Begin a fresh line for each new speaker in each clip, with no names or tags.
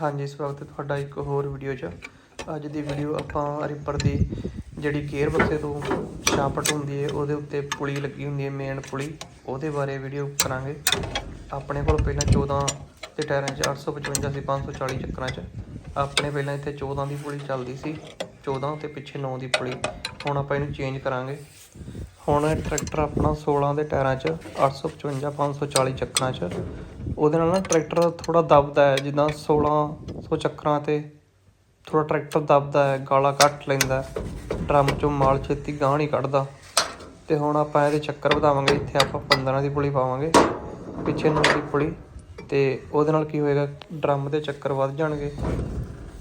ਹਾਂਜੀ ਸਵਾਗਤ ਹੈ ਤੁਹਾਡਾ ਇੱਕ ਹੋਰ ਵੀਡੀਓ 'ਚ ਅੱਜ ਦੀ ਵੀਡੀਓ ਆਪਾਂ ਰਿਪਰ ਦੀ ਜਿਹੜੀ ਗੇਅਰ ਬੱਸੇ ਤੋਂ ਛਾਪਟ ਹੁੰਦੀ ਹੈ ਉਹਦੇ ਉੱਤੇ ਪੁਲੀ ਲੱਗੀ ਹੁੰਦੀ ਹੈ ਮੇਨ ਪੁਲੀ। ਉਹਦੇ ਬਾਰੇ ਵੀਡੀਓ ਕਰਾਂਗੇ। ਆਪਣੇ ਕੋਲ ਪਹਿਲਾਂ 14 ਤੇ ਟਾਇਰਾਂ 'ਚ 855 ਸੀ 540 ਚੱਕਰਾਂ 'ਚ। ਆਪਣੇ ਪਹਿਲਾਂ ਇੱਥੇ 14 ਦੀ ਪੁਲੀ ਚੱਲਦੀ ਸੀ 14 ਤੇ ਪਿੱਛੇ 9 ਦੀ ਪੁਲੀ। ਹੁਣ ਆਪਾਂ ਇਹਨੂੰ ਚੇਂਜ ਕਰਾਂਗੇ। ਹੁਣ ਇਹ ਟਰੈਕਟਰ ਆਪਣਾ 16 ਦੇ ਟਾਇਰਾਂ 'ਚ 855 540 ਚੱਕਰਾਂ 'ਚ। ਉਹਦੇ ਨਾਲ ਨਾ ਟਰੈਕਟਰ ਥੋੜਾ ਦਬਦਾ ਹੈ, ਜਿੱਦਾਂ 1600 ਚੱਕਰਾਂ ਤੇ ਥੋੜਾ ਟਰੈਕਟਰ ਦਬਦਾ ਹੈ, ਗਾਲਾ ਕੱਟ ਲੈਂਦਾ ਡਰਮ ਚੋਂ ਮਾਲ ਛੇਤੀ ਗਾਹ ਨਹੀਂ ਕੱਢਦਾ। ਤੇ ਹੁਣ ਆਪਾਂ ਇਹਦੇ ਚੱਕਰ ਵਧਾਵਾਂਗੇ, ਇੱਥੇ ਆਪਾਂ 15 ਦੀ ਪੁਲੀ ਪਾਵਾਂਗੇ, ਪਿੱਛੇ 9 ਦੀ ਪੁਲੀ। ਤੇ ਉਹਦੇ ਨਾਲ ਕੀ ਹੋਏਗਾ, ਡਰਮ ਦੇ ਚੱਕਰ ਵੱਧ ਜਾਣਗੇ।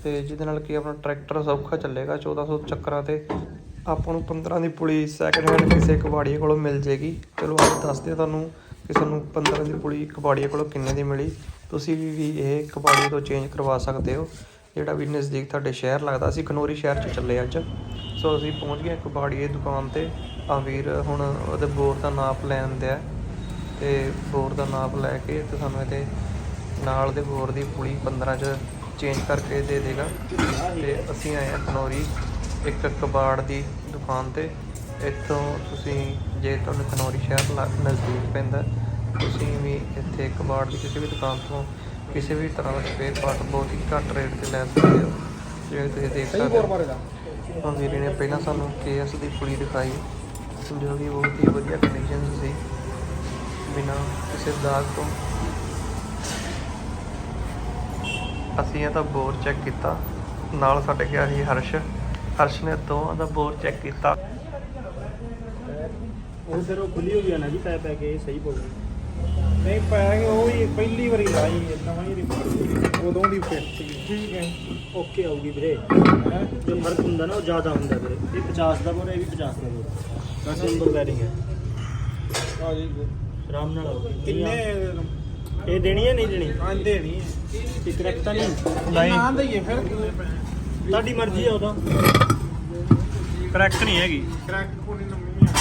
ਤੇ ਜਿਹਦੇ ਨਾਲ ਕੀ ਆਪਣਾ ਟਰੈਕਟਰ ਸੌਖਾ ਚੱਲੇਗਾ 1400 ਚੱਕਰਾਂ ਤੇ। ਆਪਾਂ ਨੂੰ 15 ਦੀ ਪੁਲੀ ਸੈਕਿੰਡ ਹੈਂਡ ਕਿਸੇ ਕਬਾੜੀਏ ਕੋਲੋਂ ਮਿਲ ਜੇਗੀ। ਚਲੋ ਅੱਜ ਦੱਸਦੇ ਹਾਂ ਤੁਹਾਨੂੰ ਕਿ ਸਾਨੂੰ 15 ਦੀ ਪੁਲੀ ਕਬਾੜੀਏ ਕੋਲੋਂ ਕਿੰਨੇ ਦੀ ਮਿਲੀ। ਤੁਸੀਂ ਵੀ ਵੀ ਇਹ ਕਬਾੜੀਏ ਤੋਂ ਚੇਂਜ ਕਰਵਾ ਸਕਦੇ ਹੋ। ਜਿਹੜਾ ਵੀ ਨਜ਼ਦੀਕ ਤੁਹਾਡੇ ਸ਼ਹਿਰ ਲੱਗਦਾ ਅਸੀਂ ਖਨੋਰੀ ਸ਼ਹਿਰ 'ਚ ਚੱਲੇ ਅੱਜ। ਸੋ ਅਸੀਂ ਪਹੁੰਚ ਗਏ ਕਬਾੜੀਏ ਦੁਕਾਨ ਤੇ। ਆ ਵੀਰ ਹੁਣ ਉਹਦੇ ਬੋਰ ਦਾ ਨਾਪ ਲੈਣ ਦਿਆ। ਤੇ ਬੋਰ ਦਾ ਨਾਪ ਲੈ ਕੇ ਤੇ ਸਾਨੂੰ ਇਹਦੇ ਨਾਲ ਦੇ ਬੋਰ ਦੀ ਪੁਲੀ 15 ਚ ਚੇਂਜ ਕਰਕੇ ਦੇ ਦੇਗਾ। ਤੇ ਅਸੀਂ ਆਏ ਹਾਂ ਖਨੌਰੀ, ਇੱਕ ਕਬਾੜ ਦੀ ਦੁਕਾਨ ਤੇ ਇੱਥੋਂ ਤੁਸੀਂ ਜੇ ਤੁਹਾਨੂੰ ਖਨੌਰੀ ਸ਼ਹਿਰ ਨਜ਼ਦੀਕ ਪੈਂਦਾ ਤੁਸੀਂ ਵੀ ਇੱਥੇ ਕਬਾੜ ਦੀ ਕਿਸੇ ਵੀ ਦੁਕਾਨ ਤੋਂ ਕਿਸੇ ਵੀ ਤਰ੍ਹਾਂ ਦਾ ਸਪੇਅਰ ਪਾਰਟ ਬਹੁਤ ਹੀ ਘੱਟ ਰੇਟ ਤੇ ਲੈ ਸਕਦੇ ਹੋ। ਜਿਵੇਂ ਤੁਸੀਂ ਦੇਖ ਸਕਦੇ ਹੋ। ਤਾਂ ਵੀਰੇ ਨੇ ਪਹਿਲਾਂ ਸਾਨੂੰ ਕੇਐਸ ਦੀ ਪੁਲੀ ਦਿਖਾਈ ਜੋ ਕਿ ਬਹੁਤ ਹੀ ਵਧੀਆ ਕੰਡੀਸ਼ਨ ਸੀ ਬਿਨਾ ਕਿਸੇ ਦਾਗ ਤੋਂ। ਅਸੀਂ ਇਹ ਤਾਂ ਬੋਰ ਚੈੱਕ ਕੀਤਾ ਨਾਲ ਸਾਡੇ ਗਿਆ ਸੀ ਹਰਸ਼। ਹਰਸ਼ ਨੇ ਦੋਵਾਂ ਦਾ ਬੋਰ ਚੈੱਕ ਕੀਤਾ।
ਉਹ ਫਿਰ ਉਹ ਖੁੱਲੀ ਹੋਈ ਆ ਨਾ ਜੀ ਪੈ ਪੈ ਕੇ ਇਹ ਸਹੀ ਪਊਗੀ ਨਹੀਂ ਪੈ ਕੇ ਉਹ ਹੀ ਪਹਿਲੀ ਵਾਰੀ ਲਾਈ ਨਵਾਂ ਹੀ ਰਿਪੋਰਟ ਉਦੋਂ ਦੀ ਸੀ। ਠੀਕ ਹੈ। ਓਕੇ ਆਊਗੀ ਵੀਰੇ। ਹੈਂ? ਜੋ ਫ਼ਰਕ ਹੁੰਦਾ ਨਾ ਉਹ ਜ਼ਿਆਦਾ ਹੁੰਦਾ ਵੀਰੇ। ਇਹ 50 ਦਾ ਬੋਰ ਇਹ ਵੀ 50 ਦਾ ਬੋਰ। ਬਸ ਨੰਬਰ ਵੈਰਿੰਗ ਹੈ।
ਆ ਜੀ
ਆਰਾਮ ਨਾਲ ਆਊਗੀ।
ਕਿੰਨੇ
ਇਹ ਦੇਣੀ ਹੈ ਨਹੀਂ ਦੇਣੀ?
ਆਂ ਦੇਣੀ ਹੈ।
ਇਹ ਕਰੈਕਟ ਤਾਂ ਨਹੀਂ।
ਨਹੀਂ ਨਾ ਦਈਏ ਫਿਰ।
ਤੁਹਾਡੀ ਮਰਜ਼ੀ ਆ ਉਹਦਾ। ਕਰੈਕਟ ਨਹੀਂ ਹੈਗੀ।
ਕਰੈਕਟ ਕੋਣੀ ਨਵੀਂ ਆ।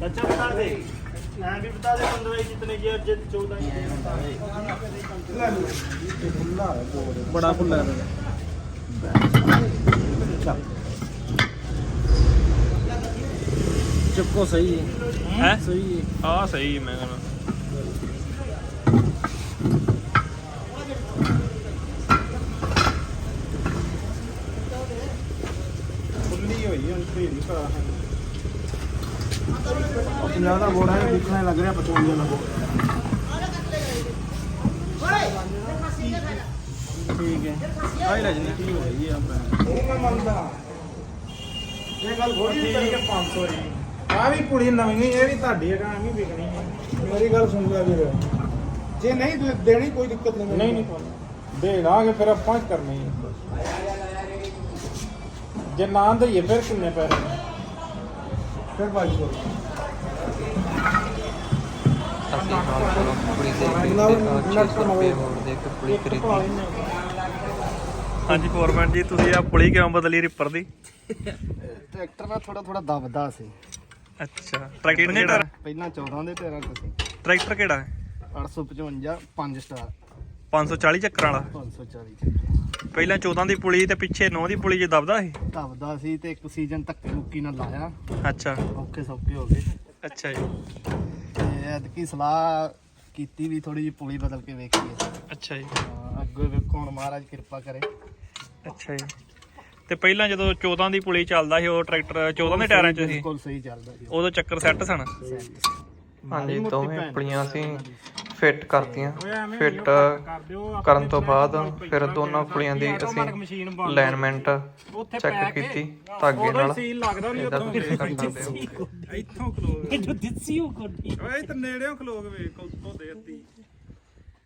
ਚਾਚਾ ਬਤਾ ਦੇ। ਮੈਂ ਵੀ ਬਤਾ ਦੇ 15 ਜਿਤਨੇ ਜੀ ਅੱਜ 14 ਹੀ ਹੈ
ਬੜਾ ਖੁੱਲਾ ਹੈ। ਚੱਕੋ ਸਹੀ ਹੈ।
ਹੈ?
ਸਹੀ ਹੈ।
ਆ ਸਹੀ ਮੈਂ ਕਹਿੰਦਾ।
ਖੁੱਲੀ ਹੋਈ ਹੁਣ ਤੇ ਦਾ ਬੋੜਾ ਹੈ ਦਿਖਣੇ ਲੱਗ ਰਿਹਾ 55 ਦਾ ਬੋੜਾ ਠੀਕ ਹੈ ਆਈ ਰਜਨੀ ਕੀ ਹੋਈ ਆ ਮੈਂ ਉਹ ਮੈਂ ਮੰਨਦਾ ਇਹ ਗੱਲ ਥੋੜੀ ਠੀਕ ਹੈ 500 ਦੀ ਆ ਵੀ ਕੁੜੀ ਨਵੀਂ ਹੀ ਇਹ ਵੀ ਤੁਹਾਡੀ ਹੈ ਐਵੇਂ ਵਿਕਣੀ ਹੈ ਮੇਰੀ ਗੱਲ ਸੁਣ ਲੈ ਵੀਰ ਜੇ ਨਹੀਂ ਦੇਣੀ ਕੋਈ ਦਿੱਕਤ ਨਹੀਂ ਨਹੀਂ ਨਹੀਂ ਦੇ ਫਿਰ ਆਪਾਂ ਕੀ ਕਰਨੀ ਹੈ। ਜੇ ਨਾ ਦਈਏ ਫਿਰ ਕਿੰਨੇ ਪੈਸੇ ਫਿਰ 2200
ਅਸੀਂ ਨਾਲ ਚਲੋ ਪੁਲੀ ਦੇ ਕੇ ਤੇ 600 ਰੁਪਏ ਹੋਰ ਦੇ ਕੇ ਪੁਲੀ ਖਰੀਦੀ
ਹਾਂਜੀ ਫੋਰਮੈਨ ਜੀ ਤੁਸੀਂ ਆ ਪੁਲੀ ਕਿਉਂ ਬਦਲੀ ਰਿਪਰ ਦੀ
ਟਰੈਕਟਰ ਨਾ ਥੋੜਾ ਥੋੜਾ ਦਬਦਾ ਸੀ
ਅੱਛਾ ਟਰੈਕਟਰ ਕਿਹੜਾ
ਪਹਿਲਾਂ 14 ਦੇ ਟਾਇਰਾਂ ਤੇ ਸੀ
ਟਰੈਕਟਰ ਕਿਹੜਾ ਹੈ
855 5 ਸਟਾਰ
540 ਚੱਕਰਾਂ ਵਾਲਾ
540 ਚੱਕਰ
ਪਹਿਲਾਂ 14 ਦੀ ਪੁਲੀ ਤੇ ਪਿੱਛੇ 9 ਦੀ ਪੁਲੀ 'ਚ ਦਬਦਾ ਸੀ?
ਦਬਦਾ ਸੀ ਤੇ ਇੱਕ ਸੀਜ਼ਨ ਧੱਕੇ ਮੁੱਕੀ ਨਾਲ ਲਾਇਆ।
ਅੱਛਾ।
ਔਖੇ ਸੌਖੇ ਹੋ ਗਏ।
ਅੱਛਾ ਜੀ।
ਤੇ ਐਤਕੀ ਸਲਾਹ ਕੀਤੀ ਵੀ ਥੋੜੀ ਜਿਹੀ ਪੁਲੀ ਬਦਲ ਕੇ ਵੇਖੀਏ।
ਅੱਛਾ ਜੀ।
ਹਾਂ, ਅੱਗੇ ਵੇਖੋ ਹੁਣ ਮਹਾਰਾਜ ਕਿਰਪਾ ਕਰੇ।
ਅੱਛਾ ਜੀ। ਤੇ ਪਹਿਲਾਂ ਜਦੋਂ 14 ਦੀ ਪੁਲੀ ਚੱਲਦਾ ਸੀ ਉਹ ਟਰੈਕਟਰ 14 ਦੇ ਟਾਇਰਾਂ 'ਚ ਸੀ?
ਬਿਲਕੁਲ ਸਹੀ ਚੱਲਦਾ ਜੀ
ਉਦੋਂ ਚੱਕਰ ਸੈੱਟ ਸਨ?
ਹਾਂਜੀ ਦੋਵੇਂ ਪੁਲੀਆਂ ਅਸੀਂ ਫਿੱਟ ਕਰਤੀਆਂ। ਫਿੱਟ ਕਰਨ ਤੋਂ ਬਾਅਦ ਫਿਰ ਦੋਨਾਂ ਪੁਲੀਆਂ ਦੀ ਅਸੀਂ ਅਲਾਈਨਮੈਂਟ ਚੈੱਕ ਕੀਤੀ ਧਾਗੇ ਨਾਲ।
ਲੱਗਦਾ ਨਹੀਂ
ਇਹਦਾ ਤੁਸੀਂ ਕਰ ਸਕਦੇ ਹੋ
ਇੱਥੋਂ ਖਲੋ
ਇਹ ਦਿੱਸੀ ਉਹ ਕੋਡੀ
ਓਏ ਤੇ ਨੇੜਿਓਂ ਖਲੋ ਕੇ ਵੇਖ ਉੱਤੋਂ ਦੇਤੀ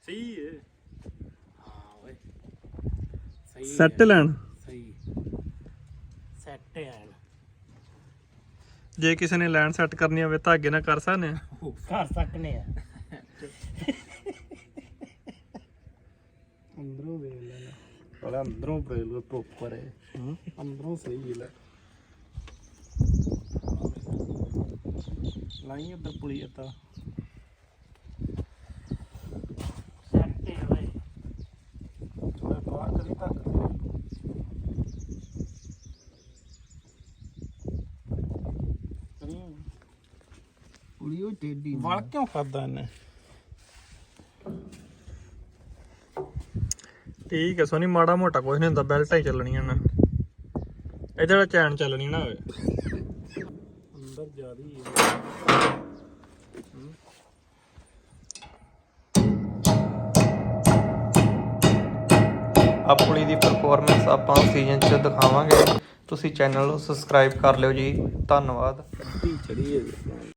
ਸਹੀ ਏ।
ਸੈੱਟ ਲੈਣ।
ਸੈੱਟ ਹੈ
ਜੇ ਕਿਸੇ ਨੇ ਲੈਣ ਸੈੱਟ ਕਰਨੀ ਹੋਵੇ ਧਾਗੇ ਨਾਲ ਕਰ ਸਕਦੇ ਆ।
ਕਰ ਸਕਨੇ ਆ। ਅੰਦਰੋਂ ਵੇਖ
ਅੰਦਰੋਂ ਪ੍ਰੇਲ ਪ੍ਰੋਪਰ ਹੈ। ਅੰਦਰੋਂ ਲਾਈ ਉੱਧਰ ਪੁਲੀ ਤਾਂ ਕਿਉਂ ਕਰਦਾ ਇਹਨੇ?
ਠੀਕ ਹੈ ਸੋਨੀ ਮਾੜਾ ਮੋਟਾ ਕੁਝ ਨਹੀਂ ਹੁੰਦਾ ਬੈਲਟਾਂ ਹੀ ਚੱਲਣੀਆਂ ਨਾ। ਇਹਦੇ ਚੈਨ ਚੱਲਣੀ ਨਾ ਹੋਵੇ। ਅੰਦਰ ਜਿਆਦੀ ਹੈ
ਆ ਪੁਲੀ ਦੀ ਪਰਫਾਰਮੈਂਸ ਆਪਾਂ ਸੀਜ਼ਨ 'ਚ ਦਿਖਾਵਾਂਗੇ। ਤੁਸੀਂ ਚੈਨਲ ਨੂੰ ਸਬਸਕ੍ਰਾਈਬ ਕਰ ਲਿਓ ਜੀ। ਧੰਨਵਾਦ।
ਚੜੀ ਹੈ